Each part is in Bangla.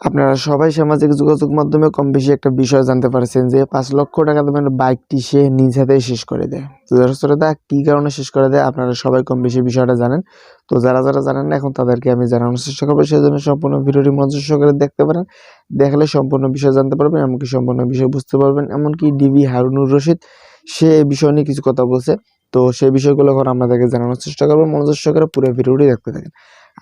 আপনারা সবাই সামাজিক যোগাযোগ মাধ্যমে কম বেশি একটা বিষয় জানতে পারছেন যে পাঁচ লক্ষ টাকা দামের বাইকটি সে নিজ হাতেই শেষ করে দেয়। তো দর্শকরা কী কারণে শেষ করে দেয় আপনারা সবাই কম বেশি বিষয়টা জানেন। তো যারা যারা জানেন না, এখন তাদেরকে আমি জানানোর চেষ্টা করব। সেই জন্য সম্পূর্ণ ভিডিওটি মনোযোগ সহকারে দেখতে পারেন। দেখলে সম্পূর্ণ বিষয় জানতে পারবেন, এমনকি সম্পূর্ণ বিষয় বুঝতে পারবেন। এমনকি ডিবি হারুনুর রশিদ, সে বিষয় নিয়ে কিছু কথা বলছে। তো সেই বিষয়গুলো এখন আপনাদেরকে জানানোর চেষ্টা করব। মনোযোগ সহকারে পুরো ভিডিওটি দেখতে থাকেন।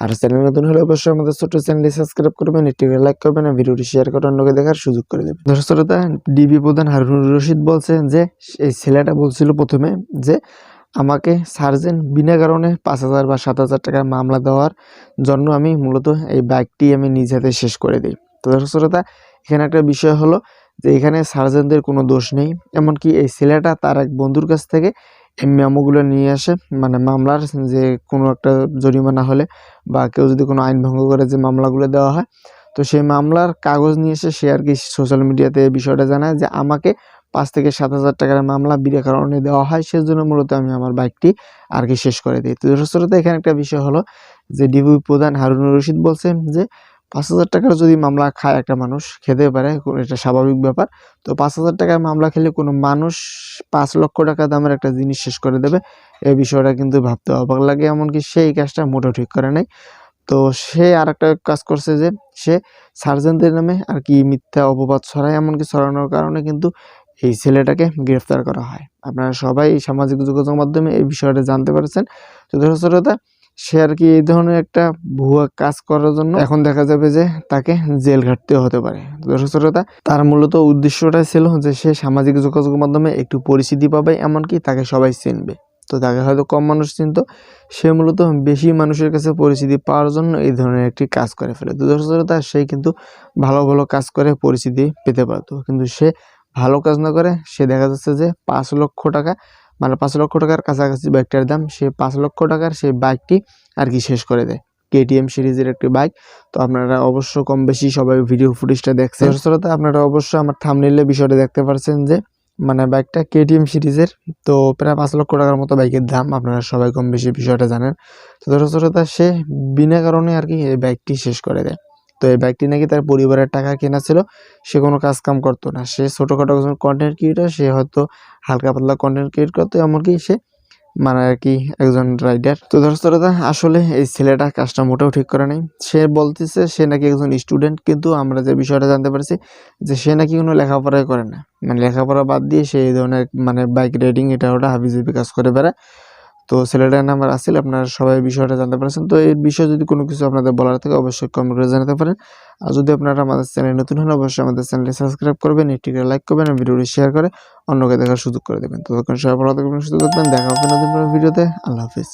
আর চ্যানেল নতুন হলে অবশ্যই আমাদের ছোট্ট চ্যানেলটি সাবস্ক্রাইব করবেন, একটি লাইক করবেন ভিডিওটি শেয়ার করে অন্যকে দেখার সুযোগ করে দেবেন। দর্শকতা ডিবি প্রধান হারুনুর রশিদ বলছেন যে, এই ছেলেটা বলছিল প্রথমে যে, আমাকে সার্জেন্ট বিনা কারণে পাঁচ হাজার বা সাত হাজার টাকার মামলা দেওয়ার জন্য আমি মূলত এই বাইকটি আমি নিজ হাতে শেষ করে দিই। তো দর্শকতা এখানে একটা বিষয় হলো যে, এখানে সার্জেন্টদের কোনো দোষ নেই। এমনকি এই ছেলেটা তার এক বন্ধুর কাছ থেকে মেমোগুলো নিয়ে আসে মানে মামলার যে কোনো একটা জরিমানা হলে বা কেউ যদি কোনো আইন ভঙ্গ করে যে মামলাগুলো দেওয়া হয়, তো সেই মামলার কাগজ নিয়ে এসে সে আর কি সোশ্যাল মিডিয়াতে এই বিষয়টা জানায় যে আমাকে পাঁচ থেকে সাত হাজার টাকার মামলা বিনা কারণে দেওয়া হয়, সেজন্য মূলত আমি আমার বাইকটি আর কি শেষ করে দিই। তো দর্শকতা এখানে একটা বিষয় হলো যে ডিবি প্রধান হারুনুর রশিদ বলছেন যে পাঁচ হাজার টাকার যদি মামলা খায় একটা মানুষ খেতে পারে এটা স্বাভাবিক ব্যাপার। তো পাঁচ হাজার টাকার মামলা খেলে কোনো মানুষ পাঁচ লক্ষ টাকা দামের একটা জিনিস শেষ করে দেবে। এই বিষয়টা কিন্তু ভাবতে অবাক লাগে, এমনকি সেই কাজটা মোটেও ঠিক করে নাই। তো সে আর একটা কাজ করছে যে, সে সার্জেনদের নামে আর কি মিথ্যা অপবাদ ছড়ায়, এমনকি ছড়ানোর কারণে কিন্তু এই ছেলেটাকে গ্রেফতার করা হয়। আপনারা সবাই সামাজিক যোগাযোগ মাধ্যমে এই বিষয়টা জানতে পারছেন। তো দর্শকতা সে আর কি এই ধরনের একটা ভুয়া কাজ করার জন্য এখন দেখা যাবে যে তাকে জেল ঘাটতেও হতে পারে। দর্শকতা তার মূলত উদ্দেশ্যটাই ছিল যে সে সামাজিক যোগাযোগ মাধ্যমে একটু পরিচিতি পাবে, এমনকি তাকে সবাই চিনবে। তো তাকে হয়তো কম মানুষ চিনত, সে মূলত বেশি মানুষের কাছে পরিচিতি পাওয়ার জন্য এই ধরনের একটি কাজ করে ফেলে। তো দর্শকতা সে কিন্তু ভালো ভালো কাজ করে পরিচিতি পেতে পারতো। কিন্তু সে ভালো কাজ না করে, সে দেখা যাচ্ছে যে পাঁচ লক্ষ টাকা মানে পাঁচ লক্ষ টাকার কাছাকাছি বাইকটার দাম, সে পাঁচ লক্ষ টাকার সেই বাইকটি আর কি শেষ করে দেয়। কেটিএম সিরিজের একটি বাইক তো আপনারা অবশ্য কম বেশি সবাই ভিডিও ফুটেজটা দেখছেন। দর্শকতা আপনারা অবশ্য আমার থামনিলে বিষয়টা দেখতে পারছেন যে মানে বাইকটা কেটিএম সিরিজের। তো প্রায় পাঁচ লক্ষ টাকার মতো বাইকের দাম, আপনারা সবাই কম বেশি বিষয়টা জানেন। তো দর্শকতা সে বিনা কারণে আর কি এই বাইকটি শেষ করে দেয়। তো এই বাইকটি নাকি তার পরিবারের টাকা কেনা ছিল, সে কোনো কাজ কাম করতো না। সে ছোটোখাটো কন্টেন্ট ক্রিয়েটার সে হয়তো হালকা পাতলা কন্টেন্ট ক্রিয়েট করতো, এমনকি সে মানে আর কি একজন রাইডার তো দর্শকতা আসলে এই ছেলেটা কাজটা মোটেও ঠিক করে নাই। সে বলতেছে সে নাকি একজন স্টুডেন্ট কিন্তু আমরা যে বিষয়টা জানতে পারছি যে সে নাকি কোনো লেখাপড়াই করে না। মানে লেখাপড়া বাদ দিয়ে সে এই ধরনের মানে বাইক রাইডিং এটা ওটা হাবিজাবি কাজ করে বেড়ায়। তো ছেলেটার নাম্বার আসিল আপনারা সবাই বিষয়টা জানতে পারছেন। তো এই বিষয়ে যদি কোনো কিছু আপনাদের বলার থাকে, অবশ্যই কমেন্ট করে জানাতে পারেন। আর যদি আপনারা আমাদের চ্যানেল নতুন হন, অবশ্যই আমাদের চ্যানেলটি সাবস্ক্রাইব করবেন, একটি করে লাইক করবেন ভিডিওটি শেয়ার করে অন্যকে দেখার সুযোগ করে দেবেন। ততক্ষণ সবাই ভালো থাকবেন, সুস্থ থাকবেন, দেখা হবে নতুন ভিডিওতে আল্লাহ হাফিজ।